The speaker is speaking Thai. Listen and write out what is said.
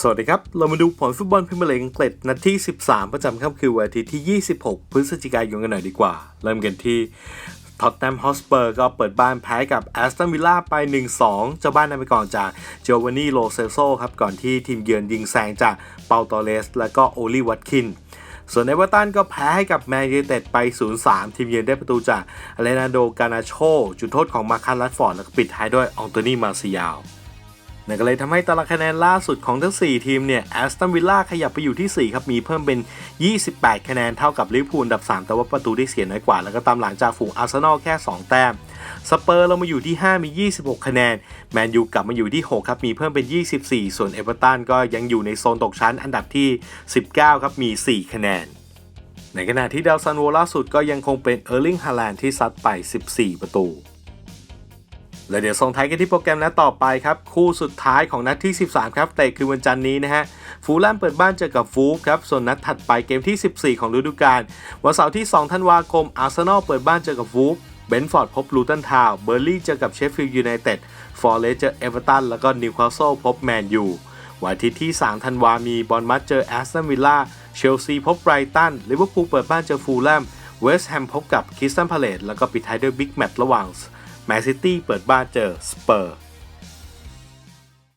สวัสดีครับ เรามาดูผลฟุตบอลพรีเมียร์ลีกอังกฤษนัดที่ 13 ประจำค่ำคืนวันอาทิตย์ที่ 26 พฤศจิกายนกันหน่อยดีกว่า เริ่มกันที่ท็อตแนมฮอสเปอร์ก็เปิดบ้านแพ้กับแอสตันวิลล่าไป 1-2 เจ้าบ้านนำไปก่อนจากเจวานี่โลเซโซครับ ก่อนที่ทีมเยือนยิงแซงจากเปาโตเลส และก็โอลิวัตคิน ส่วนเอเวอร์ตันก็แพ้ให้กับแมนยูไนเต็ดไป 0-3 ทีมเยือนได้ประตูจากอเลนาโด กานาโช จุดโทษของมาคันลัดฟอร์ด แล้วก็ปิดท้ายด้วยอองโตนีมาซิยาล นั่นก็เลยทำให้ตารางคะแนนล่าสุดของทั้ง 4 ทีมเนี่ยแอสตันวิลล่าขยับไปอยู่ที่ 4 ครับ มีเพิ่มเป็น 28 คะแนนเท่ากับลิเวอร์พูลอันดับ 3 แต่ว่าประตูได้เสียน้อยกว่า แล้วก็ตามหลังจากฝูงอาร์เซนอลแค่ 2 แต้มสเปอร์เรามาอยู่ที่ 5 มี 26 คะแนน แมนยูกลับมาอยู่ที่ 6 ครับ มีเพิ่มเป็น 24 ส่วนเอเวอร์ตันก็ยังอยู่ในโซนตกชั้นอันดับที่ 19 ครับ มี 4 คะแนน ในขณะที่ดาวซันโวล่าสุดก็ยังคงเป็นเออร์ลิงฮาแลนด์ที่ซัดไป 14 ประตู และเดี๋ยวส่งท้ายกันที่โปรแกรมนัดต่อไปครับ คู่สุดท้ายของนัดที่ 13 ครับเตะคือวันจันทร์นี้นะฮะฟูลแลมเปิดบ้านเจอกับฟูฟครับ ส่วนนัดถัดไปเกมที่ 14 ของฤดูกาลวันเสาร์ที่ 2 ธันวาคมอาร์เซนอลเปิดบ้านเจอกับฟูฟเบนฟอร์ดพบลูตันทาวเบอร์ลี่เจอกับเชฟฟิลด์ยูไนเต็ดฟอร์เรสเจอเอเวอร์ตันแล้วก็นิวคาสเซิลพบแมนยูวันอาทิตย์ที่ 3 ธันวามีบอลมัดเจอแอสตันวิลล่าเชลซีพบไบรตันลิเวอร์พูลเปิดบ้านเจอฟูลแลมเวสต์แฮมพบกับคริสตันพาเลตแล้วก็ปิดท้ายด้วยบิ๊กแมตช์ระหว่าง แมนซิตี้เปิดบ้านเจอสเปอร์